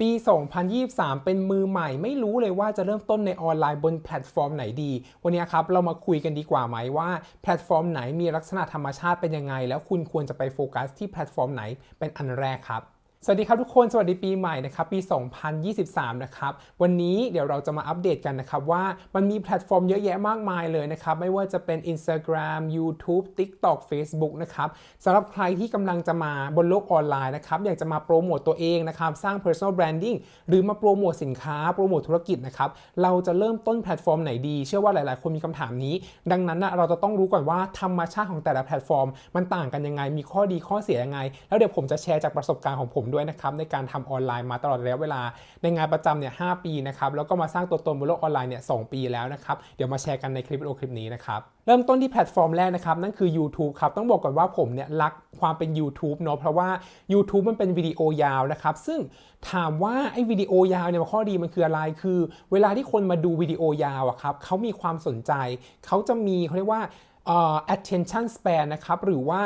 ปี 2023 เป็นมือใหม่ ไม่รู้เลยว่าจะเริ่มต้นในออนไลน์บนแพลตฟอร์มไหนดี วันนี้ครับเรามาคุยกันดีกว่าไหมว่าแพลตฟอร์มไหนมีลักษณะธรรมชาติเป็นยังไง แล้วคุณควรจะไปโฟกัสที่แพลตฟอร์มไหนเป็นอันแรกครับ สวัสดีครับทุกคน สวัสดีปีใหม่นะครับปี 2023 นะครับ วันนี้เดี๋ยวเราจะมาอัปเดตกันนะครับ ว่ามันมีแพลตฟอร์มเยอะแยะมากมายเลยนะครับ ไม่ว่าจะเป็น Instagram YouTube TikTok Facebook นะครับสำหรับใครที่กำลังจะมาบนโลกออนไลน์นะครับ อยากจะมาโปรโมตตัวเองนะครับ สร้าง personal branding หรือมาโปรโมทสินค้า โปรโมทธุรกิจนะครับ เราจะเริ่มต้นแพลตฟอร์มไหนดี เชื่อว่าหลาย ๆ คนมีคำถามนี้ ดังนั้นนะเราจะต้องรู้ก่อนว่าธรรมชาติของแต่ละแพลตฟอร์ม มันต่างกันยังไงมีข้อดีข้อเสียยังไง แล้วเดี๋ยวผมจะแชร์จากประสบการณ์ของผมด้วยนะครับในการทำออนไลน์มาตลอดระยะเวลา ในงานประจำเนี่ยหปีนะครับแล้วก็มาสร้างตัวตนบนโลกออนไลน์เนี่ยสปีแล้วนะครับเดี๋ยวมาแชร์กันในคลิปวิดีโอคลิปนี้นะครับเริ่มต้นที่แพลตฟอร์มแรกนะครับนั่นคือ YouTube ครับต้องบอกก่อนว่าผมเนี่ยรักความเป็น YouTube เนาะเพราะว่า YouTube มันเป็นวิดีโอยาวนะครับซึ่งถามว่าไอ้วิดีโอยาวเนี่ยข้อดีมันคืออะไรคือ เวลาที่คนมาดูวิดีโอยาวอะครับเขามีความสนใจ เขาจะมีเขาเรียกว่า attention span นะครับหรือว่า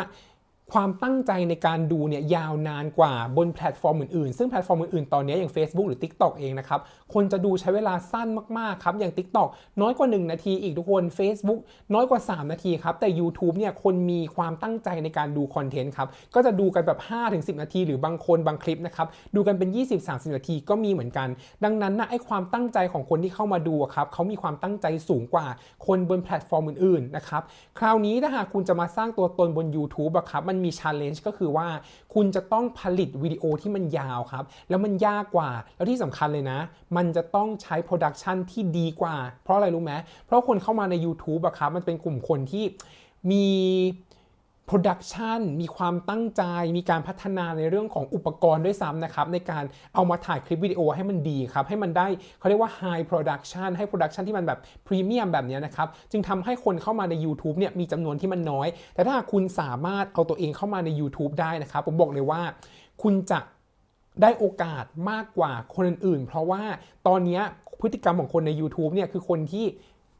ความตั้งใจในการดูเนี่ยยาวนานกว่าบนแพลตฟอร์มอื่นๆ ซึ่งแพลตฟอร์มอื่นๆ ตอนนี้อย่าง Facebook หรือ TikTok เองนะครับ คนจะดูใช้เวลาสั้นมากๆครับ อย่าง TikTok น้อยกว่า 1 นาทีอีกทุกคน Facebook น้อยกว่า 3 นาทีครับ แต่ YouTube เนี่ยคนมีความตั้งใจในการดูคอนเทนต์ครับ ก็จะดูกันแบบ 5-10 นาที หรือบางคนบางคลิปนะครับ ดูกันเป็น 20-30 นาทีก็มีเหมือนกัน ดังนั้นนะไอ้ความตั้งใจของคนที่เข้ามาดูครับเขามีความตั้งใจสูงกว่าคนบนแพลตฟอร์มอื่นๆนะครับคราวนี้ถ้าหากคุณจะมาสร้างตัวตนบน YouTube อะครับมันมี challenge ก็คือว่าคุณจะต้องผลิตวิดีโอที่มันยาวครับ แล้วมันยากกว่า แล้วที่สำคัญเลยนะ มันจะต้องใช้โปรดักชันที่ดีกว่า เพราะอะไรรู้ไหมเพราะคนเข้ามาใน YouTube อะครับมันเป็นกลุ่มคนที่มี โปรดักชันมีความตั้งใจ มีการพัฒนาในเรื่องของอุปกรณ์ด้วยซ้ำนะครับ ในการเอามาถ่ายคลิปวิดีโอให้มันดีครับ ให้มันได้เขาเรียกว่า high production ให้ production ที่มันแบบพรีเมียมแบบนี้นะครับ จึงทำให้คนเข้ามาใน YouTube เนี่ยมีจำนวนที่มันน้อย แต่ถ้าคุณสามารถเอาตัวเองเข้ามาใน YouTube ได้นะครับ ผมบอกเลยว่า คุณจะได้โอกาสมากกว่าคนอื่นๆเพราะว่าตอนนี้พฤติกรรมของคนใน YouTube เนี่ยคือคนที่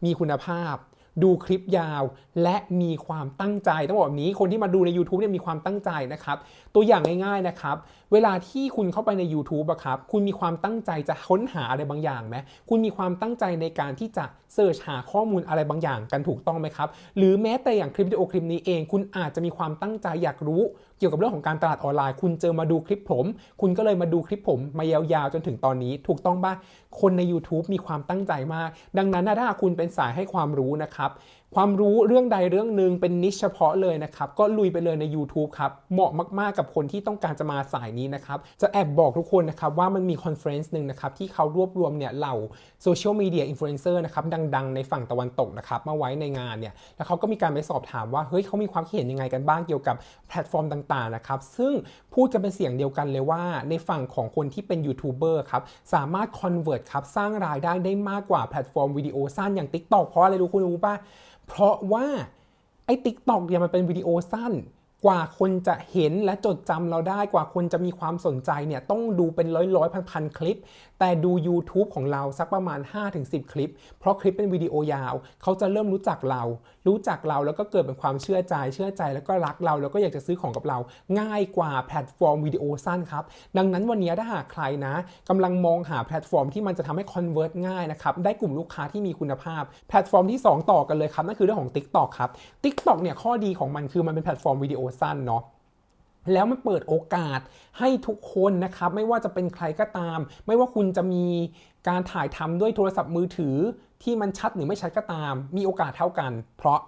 มีคุณภาพ ดูคลิปยาว และมีความตั้งใจต้องบอกแบบนี้คนที่มาดูใน YouTube เนี่ยมีความตั้งใจนะครับ ตัวอย่างง่ายๆนะครับ เวลาที่คุณเข้าไปใน YouTube อะครับคุณมีความตั้งใจจะค้นหาอะไรบางอย่างไหมคุณมีความตั้งใจในการที่จะเสิร์ชหาข้อมูลอะไรบางอย่างกันถูกต้องไหมครับ หรือแม้แต่อย่างคลิปวิดีโอคลิปนี้เอง คุณอาจจะมีความตั้งใจอยากรู้ เกี่ยวกับเรื่องของการตลาดออนไลน์ คุณเจอมาดูคลิปผม คุณก็เลยมาดูคลิปผมมายาวๆจนถึงตอนนี้ ถูกต้องปะคนใน YouTube มีความตั้งใจมาก ดังนั้นถ้าคุณเป็นสายให้ความรู้นะครับ ความรู้เรื่องใดเรื่องหนึ่งเป็นนิชเฉพาะเลยนะครับก็ลุยไปเลยใน YouTube ครับเหมาะมากๆกับคนที่ต้องการจะมาสายนี้นะครับจะแอบบอกทุกคนนะครับว่ามันมีคอนเฟรนซ์หนึ่งนะครับที่เขารวบรวมเนี่ยเหล่าโซเชียลมีเดียอินฟลูเอนเซอร์นะครับดังๆ ในฝั่งตะวันตกนะครับมาไว้ในงานเนี่ยแล้วเขาก็มีการไปสอบถามว่าเฮ้ยเขามีความคิดเห็นยังไงกันบ้างเกี่ยวกับแพลตฟอร์มต่างๆนะครับซึ่งพูดกันเป็นเสียงเดียวกันเลยว่า ในฝั่งของคนที่เป็นยูทูบเบอร์ครับสามารถคอนเวิร์ตครับสร้างรายได้ได้มากกว่าแพลตฟอร์มวิดีโอสั้นอย่าง TikTok เพราะอะไรรู้คุณรู้ป่ะเพราะว่าไอ้ TikTok เนี่ยมันเป็นวิดีโอสั้น กว่าคนจะเห็นและจดจำเราได้กว่าคนจะมีความสนใจเนี่ยต้องดูเป็นร้อยร้อยพันพันคลิป แต่ดู YouTube ของเราสักประมาณ 5-10 คลิป เพราะคลิปเป็นวิดีโอยาว เขาจะเริ่มรู้จักเรา รู้จักเราแล้วก็เกิดเป็นความเชื่อใจ เชื่อใจแล้วก็รักเรา แล้วก็อยากจะซื้อของกับเรา ง่ายกว่าแพลตฟอร์มวิดีโอสั้นครับ ดังนั้นวันนี้ถ้าหากใครนะกำลังมองหาแพลตฟอร์มที่มันจะทำให้คอนเวิร์ตง่ายนะครับได้กลุ่มลูกค้าที่มีคุณภาพ แพลตฟอร์มที่ 2 ต่อกันเลยครับนั่นคือเรื่องของ TikTok ครับ TikTok เนี่ยข้อดีของมันคือมันเป็นแพลตฟอร์มวิดีโอสั้นเนาะแล้วมันเปิดโอกาสให้ทุกคนนะครับไม่ว่าจะเป็นใครก็ตาม ไม่ว่าคุณจะมีการถ่ายทำด้วยโทรศัพท์มือถือที่มันชัดหรือไม่ชัดก็ตาม มีโอกาสเท่ากัน เพราะ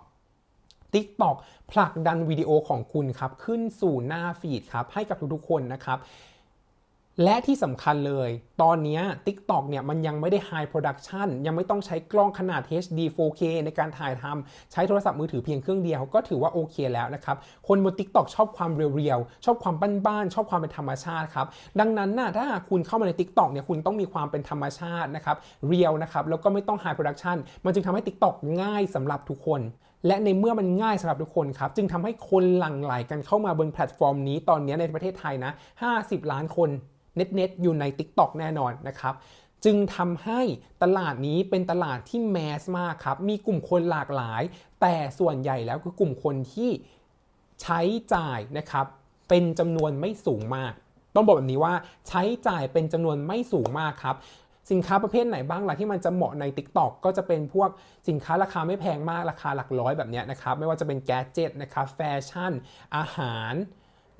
TikTok ผลักดันวิดีโอของคุณครับ ขึ้นสู่หน้าฟีดครับ ให้กับทุกๆคนนะครับ และที่สำคัญเลย ตอนนี้ TikTok เนี่ยมันยังไม่ได้ High Production ยังไม่ต้องใช้กล้องขนาด HD 4K ในการถ่ายทำใช้โทรศัพท์มือถือเพียงเครื่องเดียวก็ถือว่าโอเคแล้วนะครับ คนบน TikTok ชอบความเรียวๆ ชอบความบ้านๆ ชอบความเป็นธรรมชาติครับ ดังนั้นนะถ้าคุณเข้ามาใน TikTok เนี่ยคุณต้องมีความเป็นธรรมชาตินะครับเรียวนะครับแล้วก็ไม่ต้อง High Production มันจึงทำให้ TikTok ง่ายสำหรับทุกคน และในเมื่อมันง่ายสำหรับทุกคนครับ จึงทำให้คนหลั่งไหลกันเข้ามาบนแพลตฟอร์มนี้ตอนนี้ในประเทศไทยนะ 50 ล้านคนเน็ตๆอยู่ใน TikTok แน่นอนนะครับจึงทำให้ตลาดนี้เป็นตลาดที่แมสมากครับ มีกลุ่มคนหลากหลาย แต่ส่วนใหญ่แล้วคือกลุ่มคนที่ใช้จ่ายนะครับ เป็นจำนวนไม่สูงมาก ต้องบอกแบบนี้ว่าใช้จ่ายเป็นจำนวนไม่สูงมากครับ สินค้าประเภทไหนบ้างล่ะที่มันจะเหมาะใน TikTok ก็จะเป็นพวกสินค้าราคาไม่แพงมากราคาหลักร้อยแบบนี้นะครับไม่ว่าจะเป็นแกดเจิตนะครับแฟชั่น อาหาร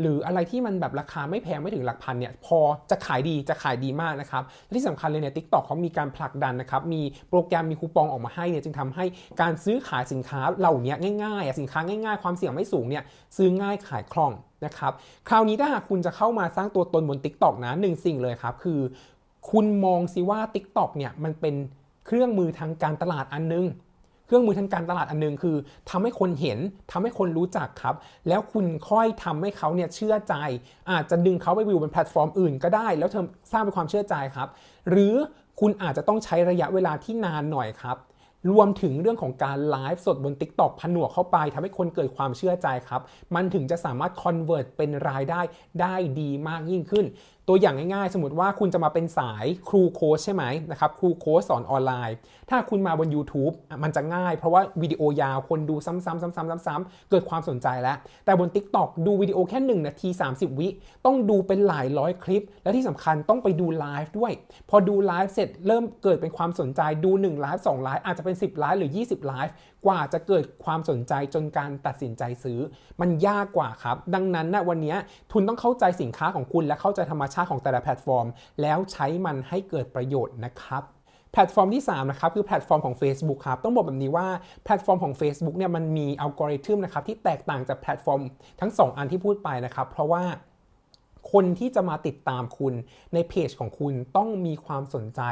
หรืออะไรที่มันแบบราคาไม่แพงไม่ถึงหลักพันเนี่ยพอจะขายดีจะขายดีมากนะครับที่สำคัญเลยเนี่ยทิกตอกเขามีการผลักดันนะครับมีโปรแกรมมีคูปองออกมาให้เนี่ยจึงทำให้การซื้อขายสินค้าเหล่านี้ง่ายๆสินค้าง่ายๆ ความเสี่ยงไม่สูงเนี่ยซื้อง่ายขายคล่องนะครับคราวนี้ถ้าหากคุณจะเข้ามาสร้างตัวตนบน Tik t o อกนะหนึ่งสิ่งเลยครับคือ คุณมองสิว่า Tik t o อกเนี่ยมันเป็นเครื่องมือทางการตลาดอันนึง เครื่องมือทางการตลาดอันหนึงคือทำให้คนเห็นทำให้คนรู้จักครับ แล้วคุณค่อยทำให้เขาเนี่ยเชื่อใจ อาจจะดึงเขาไปวิวบนแพลตฟอร์มอื่นก็ได้ แล้วเธอสร้างเป็นความเชื่อใจครับ หรือคุณอาจจะต้องใช้ระยะเวลาที่นานหน่อยครับ รวมถึงเรื่องของการไลฟ์สดบน TikTok ผนวกเข้าไปทำให้คนเกิดความเชื่อใจครับ มันถึงจะสามารถ convert เป็นรายได้ได้ดีมากยิ่งขึ้น ตัวอย่างง่ายๆ สมมติว่าคุณจะมาเป็นสายครูโค้ชใช่ไหมนะครับครูโค้ชสอนออนไลน์ ถ้าคุณมาบน YouTube มันจะง่ายเพราะว่าวิดีโอยาวคนดูซ้ำๆซ้ำๆๆ ๆ เกิดความสนใจแล้ว แต่บน TikTok ดูวิดีโอแค่1นาที 30 วิ ต้องดูเป็นหลายร้อยคลิป และที่สำคัญต้องไปดูไลฟ์ด้วย พอดูไลฟ์เสร็จเริ่มเกิดเป็นความสนใจดู1ไลฟ์2ไลฟ์อาจจะเป็น 10ไลฟ์หรือ 20ไลฟ์กว่าจะเกิดความสนใจจนการตัดสินใจซื้อ มันยากกว่าครับ ดังนั้นนะวันนี้ทุนต้องเข้าใจสินค้าของคุณ และเข้าใจธรรมชาติของแต่ละแพลตฟอร์ม แล้วใช้มันให้เกิดประโยชน์นะครับแพลตฟอร์มที่ 3 นะครับ คือแพลตฟอร์มของ Facebook ครับ ต้องบอกแบบนี้ว่าแพลตฟอร์มของ Facebook เนี่ยมันมีอัลกอริทึมนะครับที่แตกต่างจากแพลตฟอร์มทั้ง 2 อันที่พูดไปนะครับ เพราะว่า คนที่จะมาติดตามคุณในเพจของคุณต้องมีความสนใจ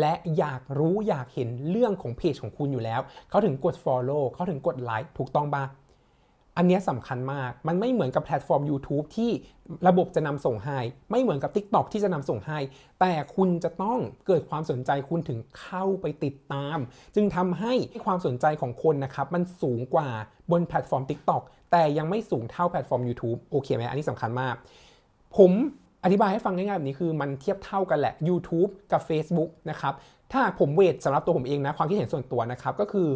และอยากรู้อยากเห็นเรื่องของเพจของคุณอยู่แล้ว เขาถึงกด Follow เขาถึงกดไลค์ถูกต้องปะอันนี้สำคัญมาก มันไม่เหมือนกับแพลตฟอร์ม YouTube ที่ระบบจะนำส่งให้ ไม่เหมือนกับ TikTok ที่จะนำส่งให้ แต่คุณจะต้องเกิดความสนใจคุณถึงเข้าไปติดตาม จึงทำให้ความสนใจของคนนะครับ มันสูงกว่าบนแพลตฟอร์ม TikTok แต่ยังไม่สูงเท่าแพลตฟอร์ม YouTube โอเคไหมอันนี้สำคัญมาก ผมอธิบายให้ฟังง่ายๆแบบนี้คือมันเทียบเท่ากันแหละ YouTube กับ Facebook นะครับถ้าผมเวทสำหรับตัวผมเองนะความคิดเห็นส่วนตัวนะครับก็คือ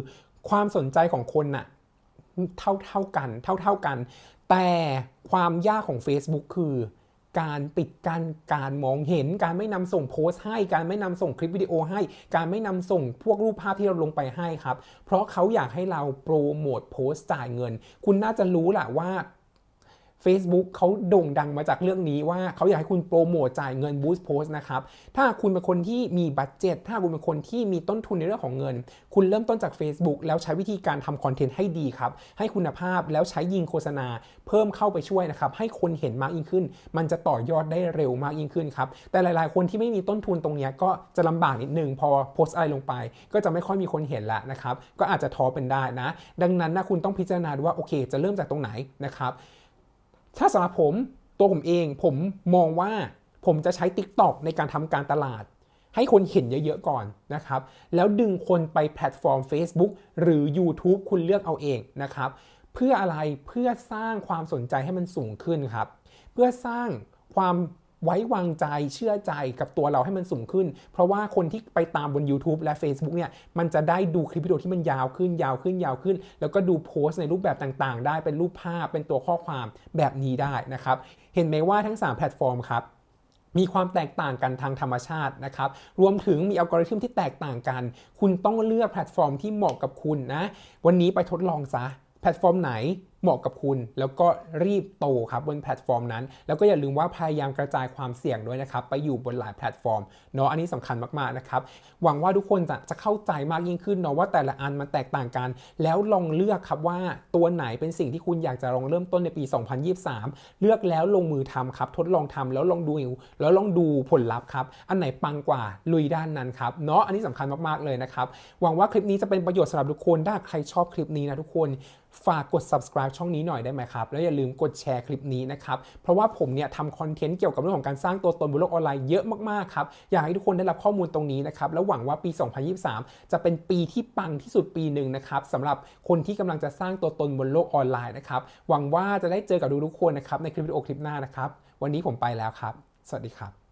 ความสนใจของคนน่ะเท่าเท่าๆกันเท่าเท่าๆกัน แต่ความยากของ Facebook คือการปิดกั้นการมองเห็น การไม่นำส่งโพสต์ให้ การไม่นำส่งคลิปวิดีโอให้ การไม่นำส่งพวกรูปภาพที่เราลงไปให้ครับ เพราะเขาอยากให้เราโปรโมทโพสต์จ่ายเงิน คุณน่าจะรู้แหละว่า Facebook เขาโด่งดังมาจากเรื่องนี้ว่าเขาอยากให้คุณโปรโมทจ่ายเงินบูสต์โพสต์นะครับ ถ้าคุณเป็นคนที่มีบัตเจ็ต ถ้าคุณเป็นคนที่มีต้นทุนในเรื่องของเงิน คุณเริ่มต้นจาก Facebook แล้วใช้วิธีการทำคอนเทนต์ให้ดีครับ ให้คุณภาพแล้วใช้ยิงโฆษณา เพิ่มเข้าไปช่วยนะครับ ให้คนเห็นมากยิ่งขึ้น มันจะต่อยอดได้เร็วมากยิ่งขึ้นครับ แต่หลาย ๆ คนที่ไม่มีต้นทุนตรงนี้ก็จะลำบากนิดนึงพอโพสต์อะไรลงไป ก็จะไม่ค่อยมีคนเห็นละนะครับ ก็อาจจะท้อเป็นได้นะ ดังนั้นนะคุณต้องพิจารณาดูว่าโอเค จะเริ่มจากตรงไหนนะครับ ถ้าสำหรับผมตัวผมเองผมมองว่าผมจะใช้ TikTok ในการทำการตลาด ให้คนเห็นเยอะๆก่อนนะครับ แล้วดึงคนไปแพลตฟอร์ม Facebook หรือ YouTube คุณเลือกเอาเองนะครับ เพื่ออะไรเพื่อสร้างความสนใจให้มันสูงขึ้นครับ เพื่อสร้างความ ไว้วางใจเชื่อใจกับตัวเราให้มันสูงขึ้น เพราะว่าคนที่ไปตามบน YouTube และ Facebook เนี่ยมันจะได้ดูคลิปวิดีโอที่มันยาวขึ้นยาวขึ้นยาวขึ้น แล้วก็ดูโพสต์ในรูปแบบต่างๆ ได้เป็นรูปภาพเป็นตัวข้อความแบบนี้ได้นะครับ เห็นไหมว่าทั้ง 3 แพลตฟอร์มครับมีความแตกต่างกันทางธรรมชาตินะครับ รวมถึงมีอัลกอริทึมที่แตกต่างกัน คุณต้องเลือกแพลตฟอร์มที่เหมาะกับคุณนะ วันนี้ไปทดลองซะ แพลตฟอร์มไหนเหมาะกับคุณ แล้วก็รีบโตครับบนแพลตฟอร์มนั้น แล้วก็อย่าลืมว่าพยายามกระจายความเสี่ยงด้วยนะครับ ไปอยู่บนหลายแพลตฟอร์มเนาะอันนี้สำคัญมากๆนะครับ หวังว่าทุกคนจะจะเข้าใจมากยิ่งขึ้นเนาะว่าแต่ละอันมันแตกต่างกัน แล้วลองเลือกครับว่าตัวไหนเป็นสิ่งที่คุณอยากจะลองเริ่มต้นในปี 2023 เลือกแล้วลงมือทำครับทดลองทำแล้วลองดูแล้วลองดูผลลัพธ์ครับอันไหนปังกว่าลุยด้านนั้นครับเนาะอันนี้สำคัญมากๆเลยนะครับหวังว่าคลิปนี้จะเป็นประโยชน์สำหรับทุกคนถ้าใครชอบคลิปนี้นะทุกคนฝากกด subscribe ช่องนี้หน่อยได้ไหมครับ แล้วอย่าลืมกดแชร์คลิปนี้นะครับ เพราะว่าผมเนี่ยทำคอนเทนต์เกี่ยวกับเรื่องของการสร้างตัวตนบนโลกออนไลน์เยอะมากๆครับ อยากให้ทุกคนได้รับข้อมูลตรงนี้นะครับ แล้วหวังว่าปี 2023 จะเป็นปีที่ปังที่สุดปีหนึ่งนะครับสำหรับคนที่กำลังจะสร้างตัวตนบนโลกออนไลน์นะครับ หวังว่าจะได้เจอกับทุกๆคนนะครับในคลิปวิดีโอคลิปหน้านะครับ วันนี้ผมไปแล้วครับ สวัสดีครับ